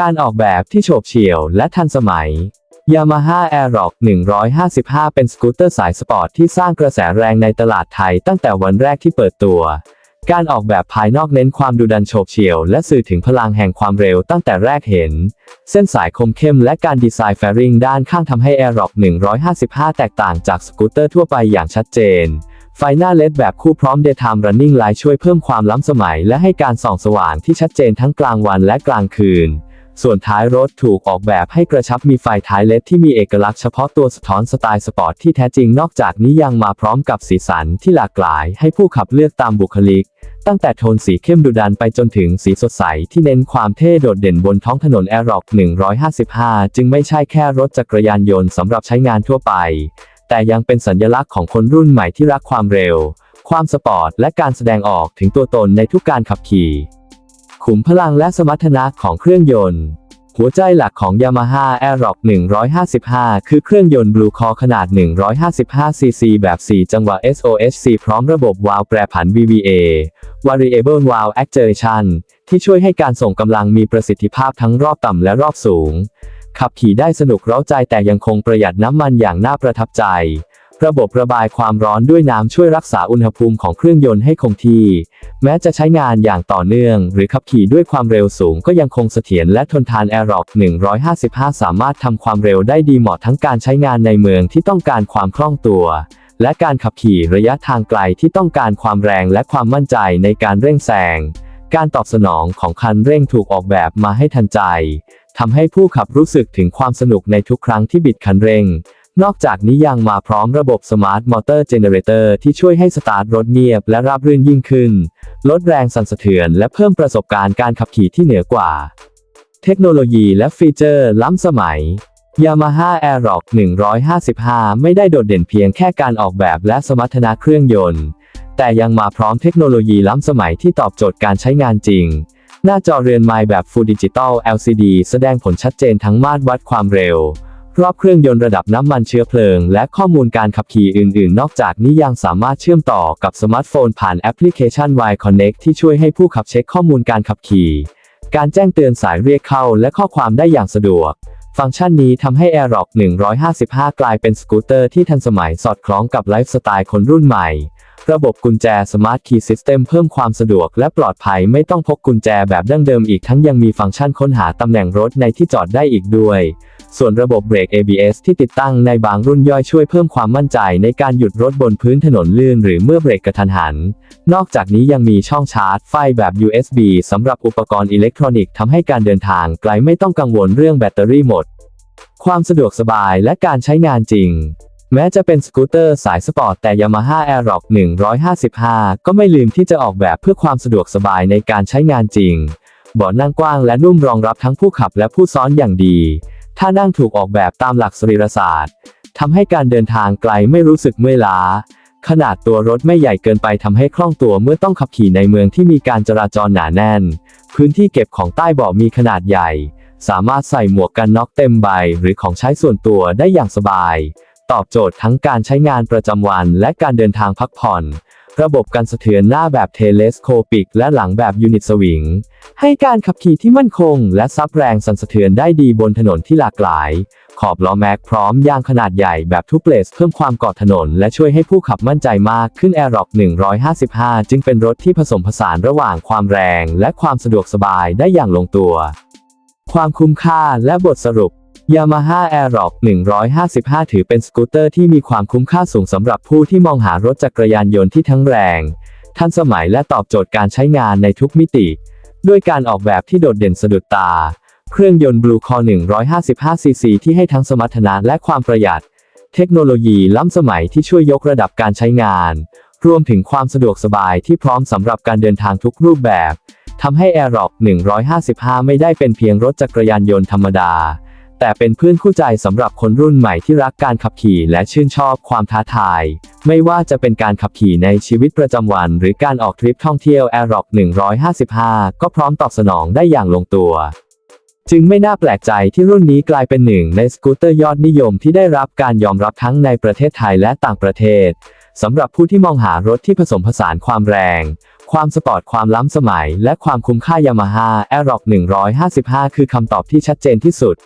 การออกแบบที่โฉบเฉี่ยวและทันสมัย Yamaha Aerox 155 เป็นสกูตเตอร์สายสปอร์ตที่สร้างกระแสแรงในตลาดไทยตั้งแต่วันแรกที่เปิดตัว การออกแบบภายนอกเน้นความดุดันโฉบเฉี่ยวและสื่อถึงพลังแห่งความเร็วตั้งแต่แรกเห็น เส้นสายคมเข้มและการดีไซน์แฟริงด้านข้างทำให้ Aerox 155 แตกต่างจากสกูตเตอร์ทั่วไปอย่างชัดเจน ไฟหน้าเลดแบบคู่พร้อม Daytime Running Light ช่วยเพิ่มความล้ำสมัยและให้การส่องสว่างที่ชัดเจนทั้งกลางวันและกลางคืน ส่วนท้ายรถถูกออกแบบให้กระชับมีไฟท้ายเลดที่มีเอกลักษณ์เฉพาะตัวสะท้อนสไตล์สปอร์ตที่แท้จริงนอกจากนี้ยังมาพร้อมกับสีสันที่หลากหลาย ให้ผู้ขับเลือกตามบุคลิก ตั้งแต่โทนสีเข้มดุดันไปจนถึงสีสดใสที่เน้นความเท่โดดเด่นบนท้องถนน a อ r o c 155 จึงไม่ใช่แค่รถจักรยานยนต์สำหรับใช้งานทั่วไป แต่ยังเป็นสัญลักษณ์ของคนรุ่นใหม่ที่รักความเร็ว ความสปอร์ต และการแสดงออกถึงตัวตนในทุกการขับขี่ ขุมพลังและสมรรถนะของเครื่องยนต์ หัวใจหลักของ Yamaha Aerox 155 คือเครื่องยนต์ Blue Core ขนาด 155cc แบบ 4 จังหวะ SOHC พร้อมระบบวาล์วแปรผัน VVA Variable Valve Actuation ที่ช่วยให้การส่งกำลังมีประสิทธิภาพทั้งรอบต่ำและรอบสูง ขับขี่ได้สนุกเร้าใจแต่ยังคงประหยัดน้ำมันอย่างน่าประทับใจ ระบบระบายความร้อนด้วยน้ำช่วยรักษาอุณหภูมิของเครื่องยนต์ให้คงที่ แม้จะใช้งานอย่างต่อเนื่อง หรือขับขี่ด้วยความเร็วสูงก็ยังคงเสถียรและทนทาน Aerox 155 สามารถทำความเร็วได้ดีเหมาะทั้งการใช้งานในเมืองที่ต้องการความคล่องตัวและการขับขี่ระยะทางไกลที่ต้องการความแรงและความมั่นใจในการเร่งแซง การตอบสนองของคันเร่งถูกออกแบบมาให้ทันใจ ทำให้ผู้ขับรู้สึกถึงความสนุกในทุกครั้งที่บิดคันเร่ง นอกจากนี้ยังมาพร้อมระบบ Smart Motor Generator ที่ช่วยให้สตาร์ทรถเงียบและราบรื่นยิ่งขึ้น ลดแรงสั่นสะเทือนและเพิ่มประสบการณ์การขับขี่ที่เหนือกว่า เทคโนโลยีและฟีเจอร์ล้ำสมัย Yamaha Aerox 155 ไม่ได้โดดเด่นเพียงแค่การออกแบบและสมรรถนะเครื่องยนต์ แต่ยังมาพร้อมเทคโนโลยีล้ำสมัยที่ตอบโจทย์การใช้งานจริง หน้าจอเรือนไม้แบบ Full Digital LCD แสดงผลชัดเจนทั้งมาตรวัดความเร็ว รอบเครื่องยนต์ระดับน้ำมันเชื้อเพลิง และข้อมูลการขับขี่อื่น ๆ นอกจากนี้ยังสามารถเชื่อมต่อกับสมาร์ทโฟนผ่านแอปพลิเคชัน Y Connect ที่ช่วยให้ผู้ขับเช็คข้อมูลการขับขี่ การแจ้งเตือนสายเรียกเข้าและข้อความได้อย่างสะดวก ฟังก์ชันนี้ทำให้ Aerox 155 กลายเป็นสกูตเตอร์ที่ทันสมัยสอดคล้องกับไลฟ์สไตล์คนรุ่นใหม่ ระบบกุญแจ Smart Key System เพิ่มความสะดวกและปลอดภัยไม่ต้องพกกุญแจแบบดั้งเดิมอีกทั้งยังมีฟังก์ชันค้นหาตำแหน่งรถในที่จอดได้อีกด้วย ส่วนระบบเบรก ABS ที่ติดตั้งในบางรุ่นย่อยช่วยเพิ่มความมั่นใจในการหยุดรถบนพื้นถนนลื่นหรือเมื่อเบรกกระทันหัน นอกจากนี้ยังมีช่องชาร์จไฟแบบ USB สำหรับอุปกรณ์อิเล็กทรอนิกส์ทำให้การเดินทางไกลไม่ต้องกังวลเรื่องแบตเตอรี่หมด ความสะดวกสบายและการใช้งานจริง แม้จะเป็นสกูตเตอร์สายสปอร์ตแต่ Yamaha Aerox 155 ก็ไม่ลืมที่จะออกแบบเพื่อความสะดวกสบายในการใช้งานจริงเบาะนั่งกว้างและนุ่มรองรับทั้งผู้ขับและผู้ซ้อนอย่างดี ถ้านั่งถูกออกแบบตามหลักสรีรศาสตร์ทำให้การเดินทางไกลไม่รู้สึกเมื่อยล้า ขนาดตัวรถไม่ใหญ่เกินไปทำให้คล่องตัวเมื่อต้องขับขี่ในเมืองที่มีการจราจรหนาแน่น พื้นที่เก็บของใต้เบาะมีขนาดใหญ่ สามารถใส่หมวกกันน็อกเต็มใบหรือของใช้ส่วนตัวได้อย่างสบาย ตอบโจทย์ทั้งการใช้งานประจำวันและการเดินทางพักผ่อน ระบบการสะเทือนหน้าแบบเทเลสโคปิก และหลังแบบยูนิตสวิง ให้การขับขี่ที่มั่นคง และซับแรงสั่นสะเทือนได้ดีบนถนนที่หลากหลาย ขอบล้อแม็กพร้อมยางขนาดใหญ่แบบทุกเลสเพิ่มความกอดถนน และช่วยให้ผู้ขับมั่นใจมากขึ้น Aerox 155 จึงเป็นรถที่ผสมผสานระหว่างความแรง และความสะดวกสบายได้อย่างลงตัว ความคุ้มค่าและบทสรุป Yamaha Aerox 155 ถือเป็นสกูตเตอร์ที่มีความคุ้มค่าสูงสำหรับผู้ที่มองหารถจักรยานยนต์ที่ทั้งแรง ทันสมัยและตอบโจทย์การใช้งานในทุกมิติ ด้วยการออกแบบที่โดดเด่นสะดุดตา เครื่องยนต์ Blue Core 155cc ที่ให้ทั้งสมรรถนะและความประหยัด เทคโนโลยีล้ำสมัยที่ช่วยยกระดับการใช้งาน รวมถึงความสะดวกสบายที่พร้อมสำหรับการเดินทางทุกรูปแบบทำให้ Aerox 155 ไม่ได้เป็นเพียงรถจักรยานยนต์ธรรมดา แต่เป็นเพื่อนคู่ใจสำหรับคนรุ่นใหม่ที่รักการขับขี่และชื่นชอบความท้าทาย ไม่ว่าจะเป็นการขับขี่ในชีวิตประจำวัน หรือการออกทริปท่องเที่ยว Aerox 155 ก็พร้อมตอบสนองได้อย่างลงตัว จึงไม่น่าแปลกใจที่รุ่นนี้กลายเป็นหนึ่งในสกูตเตอร์ยอดนิยมที่ได้รับการยอมรับทั้งในประเทศไทยและต่างประเทศสำหรับผู้ที่มองหารถที่ผสมผสานความแรง ความสปอร์ต ความล้ำสมัย และความคุ้มค่ายามาฮ่า a อ r o c 155 คือคำตอบที่ชัดเจนที่สุด